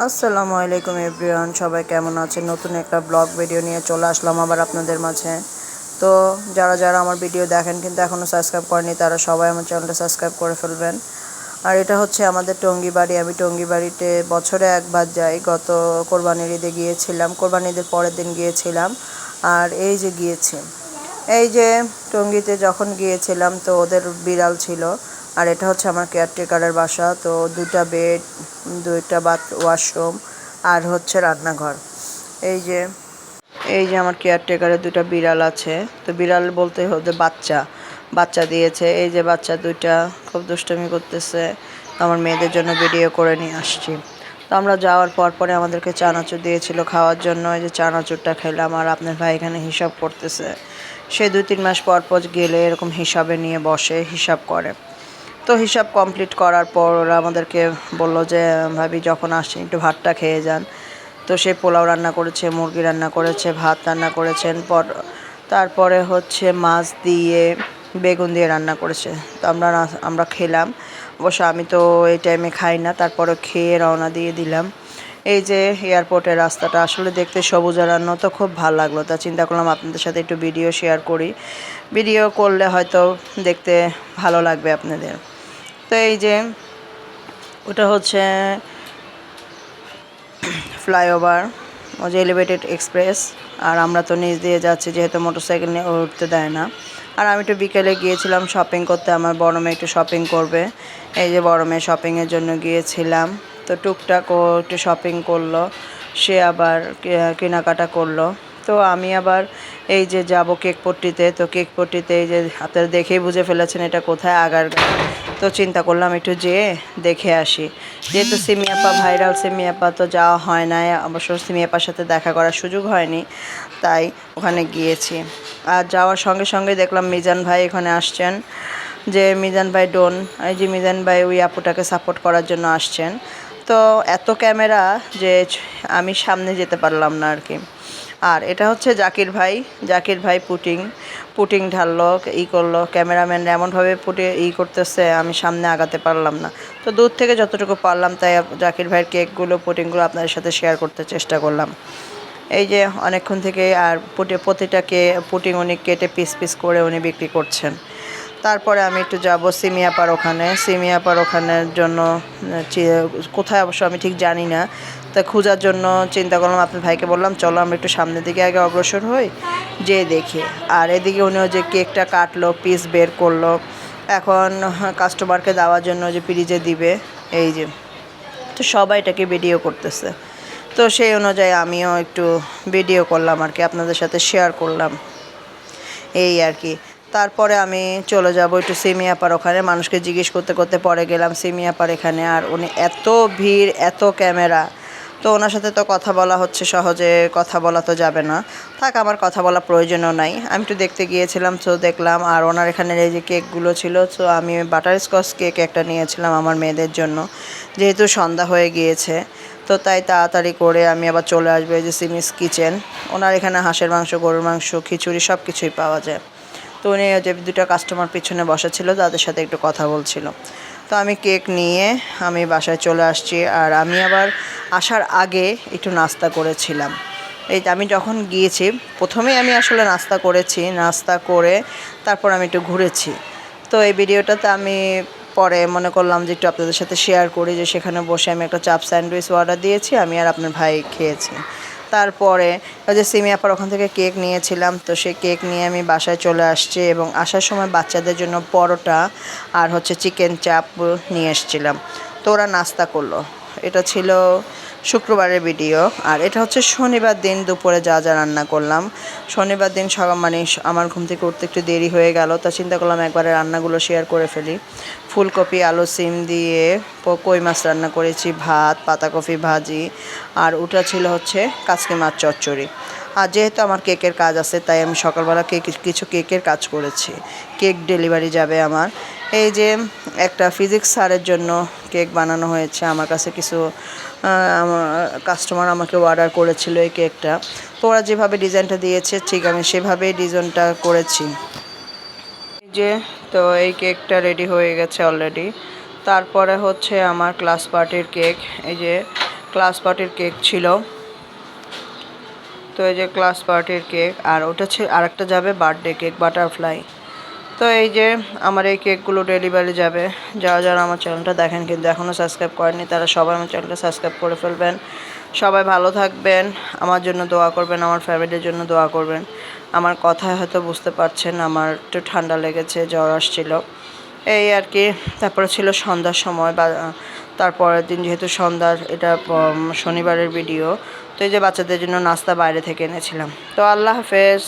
আসসালামু আলাইকুম এভরিওয়ান, সবাই কেমন আছেন? নতুন একটা ব্লগ ভিডিও নিয়ে চলে আসলাম আবার আপনাদের মাঝে। তো যারা যারা আমার ভিডিও দেখেন কিন্তু এখনও সাবস্ক্রাইব করেনি তারা সবাই আমার চ্যানেলটা সাবস্ক্রাইব করে ফেলবেন। আর এটা হচ্ছে আমাদের টঙ্গী বাড়ি আমি টঙ্গী বাড়িতে বছরে একবার যাই। গত কোরবানির ঈদে গিয়েছিলাম। কোরবানির ঈদের পরের দিন গিয়েছিলাম। আর এই যে গিয়েছি, এই যে টঙ্গিতে যখন গিয়েছিলাম তো ওদের বিড়াল ছিল। আর এটা হচ্ছে আমার কেয়ারটেকারের বাসা, তো দুটা বেড দুইটা বাথ ওয়াশরুম আর হচ্ছে রান্নাঘর। এই যে এই যে আমার কেয়ারটেকারের দুটা বিড়াল আছে। তো বিড়াল বলতে ওদের বাচ্চা। বাচ্চা দিয়েছে, এই যে বাচ্চা দুইটা খুব দুষ্টমি করতেছে। আমার মেয়েদের জন্য ভিডিও করে নিয়ে আসছি। তো আমরা যাওয়ার পর পরে আমাদেরকে চানাচুর দিয়েছিল খাওয়ার জন্য। এই যে চানাচুরটা খেলাম আর আপনার ভাই এখানে হিসাব করতেছে। সে দুই তিন মাস পর পর গেলে এরকম হিসাবে নিয়ে বসে, হিসাব করে। তো হিসাব কমপ্লিট করার পর ওরা আমাদেরকে বলল যে, ভাবি, যখন আসছেন একটু ভাতটা খেয়ে যান। তো সে পোলাও রান্না করেছে, মুরগি রান্না করেছে, ভাত রান্না করেছেন। পর, তারপরে হচ্ছে মাছ দিয়ে বেগুন দিয়ে রান্না করেছে। তো আমরা আমরা খেলাম। অবশ্য আমি তো এই টাইমে খাই না, তারপরে খেয়ে রওনা দিয়ে দিলাম। এই যে এয়ারপোর্টের রাস্তাটা, আসলে দেখতে সবুজ রান্না তো খুব ভালো লাগল। তা চিন্তা করলাম আপনাদের সাথে একটু ভিডিও শেয়ার করি। ভিডিও করলে হয়তো দেখতে ভালো লাগবে আপনাদের। তো এই যে ওটা হচ্ছে ফ্লাইওভার ও যে এলিভেটেড এক্সপ্রেস আর আমরা তো নিচ দিয়ে যাচ্ছি যেহেতু মোটরসাইকেল নিয়ে উঠতে দেয় না। আর আমি একটু বিকেলে গিয়েছিলাম শপিং করতে, আমার বড় মেয়ে একটু শপিং করবে। এই যে বড় মেয়ে শপিংয়ের জন্য গিয়েছিলাম। তো টুকটাক ও একটু শপিং করল, সে আবার কেনাকাটা করল। তো আমি আবার এই যে যাব কেক পট্টিতে, তো কেক পট্টিতে এই যে আপনারা দেখেই বুঝে ফেলেছেন এটা কোথায় আগার তো চিন্তা করলাম একটু যেয়ে দেখে আসি। যেহেতু সিমিয়াপা ভাইরাল সিমিয়াপা তো যাওয়া হয় না অবশ্য সিমিয়াপার সাথে দেখা করার সুযোগ হয়নি, তাই ওখানে গিয়েছি। আর যাওয়ার সঙ্গে সঙ্গে দেখলাম মিজান ভাই এখানে আসছেন, যে মিজান ভাই ডোন এই যে মিজান ভাই ওই আপুটাকে সাপোর্ট করার জন্য আসছেন। তো এত ক্যামেরা যে আমি সামনে যেতে পারলাম না আর কি। আর এটা হচ্ছে জাকির ভাই জাকির ভাই পুটিং পুটিং ঢাললো, ই করল, ক্যামেরাম্যান এমনভাবে পুটে ই করতেছে, আমি সামনে আগাতে পারলাম না। তো দূর থেকে যতটুকু পারলাম তাই জাকির ভাইয়ের কেকগুলো, পুটিংগুলো আপনাদের সাথে শেয়ার করতে চেষ্টা করলাম। এই যে অনেকক্ষণ থেকে আর পুটে, প্রতিটা কে, পুটিং উনি কেটে পিস পিস করে উনি বিক্রি করছেন। তারপরে আমি একটু যাব সিমিয়াপার ওখানে। সিমিয়াপার ওখানের জন্য কোথায় অবশ্য আমি ঠিক জানি না। তা খোঁজার জন্য চিন্তা করলাম, আপনার ভাইকে বললাম, চলো আমরা একটু সামনের দিকে আগে অগ্রসর হই যে দেখি। আর এদিকে উনিও যে কেকটা কাটলো পিস বের করল। এখন কাস্টমারকে দেওয়ার জন্য যে ফ্রিজে দিবে, এই যে। তো সবাই এটাকে ভিডিও করতেছে। তো সেই অনুযায়ী আমিও একটু ভিডিও করলাম আর কি, আপনাদের সাথে শেয়ার করলাম। এই আর কি। তারপরে আমি চলে যাব একটু সিমিয়াপার ওখানে। মানুষকে জিজ্ঞেস করতে করতে পরে গেলাম সিমিয়াপার এখানে, আর উনি এত ভিড়, এত ক্যামেরা। তো ওনার সাথে তো কথা বলা হচ্ছে সহজে, কথা বলা তো যাবে না। থাক, আমার কথা বলা প্রয়োজনও নাই। আমি একটু দেখতে গিয়েছিলাম, তো দেখলাম, আর ওনার এখানে এই যে কেকগুলো ছিল, তো আমি বাটার স্কচ কেক একটা নিয়েছিলাম আমার মেয়েদের জন্য। যেহেতু সন্ধ্যা হয়ে গিয়েছে, তো তাই তাড়াতাড়ি করে আমি আবার চলে আসব এই যে সিমিস কিচেন। ওনার এখানে হাঁসের মাংস, গরুর মাংস, খিচুড়ি সব কিছুই পাওয়া যায়। তো উনি যে দুটো কাস্টমার পিছনে বসা ছিল তাদের সাথে একটু কথা বলছিল। তো আমি কেক নিয়ে আমি বাসায় চলে আসছি, আর আমি আবার আসার আগে একটু নাস্তা করেছিলাম। এই আমি যখন গিয়েছি, প্রথমেই আমি আসলে নাস্তা করেছি, নাস্তা করে তারপর আমি একটু ঘুরেছি। তো এই ভিডিওটাতে আমি পরে মনে করলাম যে একটু আপনাদের সাথে শেয়ার করি যে সেখানে বসে আমি একটা চাপ স্যান্ডউইচ অর্ডার দিয়েছি, আমি আর আপনার ভাই খেয়েছি। তারপরে ওই যে সিমিয়া পর ওখান থেকে কেক নিয়েছিলাম, তো সেই কেক নিয়ে আমি বাসায় চলে আসছি এবং আসার সময় বাচ্চাদের জন্য পরোটা আর হচ্ছে চিকেন চাপ নিয়ে এসেছিলাম। তো ওরা নাস্তা করল। এটা ছিল শুক্রবারের ভিডিও। আর এটা হচ্ছে শনিবার দিন, দুপুরে যা যা রান্না করলাম। শনিবার দিন সব মানে আমার ঘুম থেকে উঠতে একটু দেরি হয়ে গেল, তা চিন্তা করলাম একবারে রান্নাগুলো শেয়ার করে ফেলি। ফুলকপি, আলু, সিম দিয়ে কই মাছ রান্না করেছি, ভাত, পাতাকপি ভাজি, আর ওটা ছিল হচ্ছে কাচকি মাছ চচ্চড়ি। আর যেহেতু আমার কেকের কাজ আছে, তাই আমি সকালবেলা কেক, কিছু কেকের কাজ করেছি। কেক ডেলিভারি যাবে আমার। এই যে একটা ফিজিক্স স্যারের জন্য কেক বানানো হয়েছে, আমার কাছে কিছু আমার কাস্টমার আমাকে অর্ডার করেছিল এই কেকটা। তো ওরা যেভাবে ডিজাইনটা দিয়েছে, ঠিক আমি সেভাবেই ডিজাইনটা করেছি। এই যে, তো এই কেকটা রেডি হয়ে গেছে অলরেডি তারপরে হচ্ছে আমার ক্লাস পার্টির কেক। এই যে ক্লাস পার্টির কেক ছিল। তো এই যে ক্লাস পার্টির কেক, আর ওটা ছিল আরেকটা যাবে বার্থডে কেক, বাটারফ্লাই। তো এই যে আমার এই কেকগুলো ডেলিভারি যাবে। যারা যারা আমার চ্যানেলটা দেখেন কিন্তু এখনও সাবস্ক্রাইব করেনি তারা সবাই আমার চ্যানেলটা সাবস্ক্রাইব করে ফেলবেন। সবাই ভালো থাকবেন, আমার জন্য দোয়া করবেন, আমার ফ্যামিলির জন্য দোয়া করবেন। আমার কথায় হয়তো বুঝতে পারছেন, আমার একটু ঠান্ডা লেগেছে, জ্বর আসছিল। এই আর কি, তারপরে ছিল সন্ধ্যার সময়, বা, তারপরের দিন যেহেতু সন্ধ্যার, এটা শনিবারের ভিডিও তো এই যে বাচ্চাদের জন্য নাস্তা বাইরে থেকে এনেছিলাম। তো আল্লাহ হাফেজ।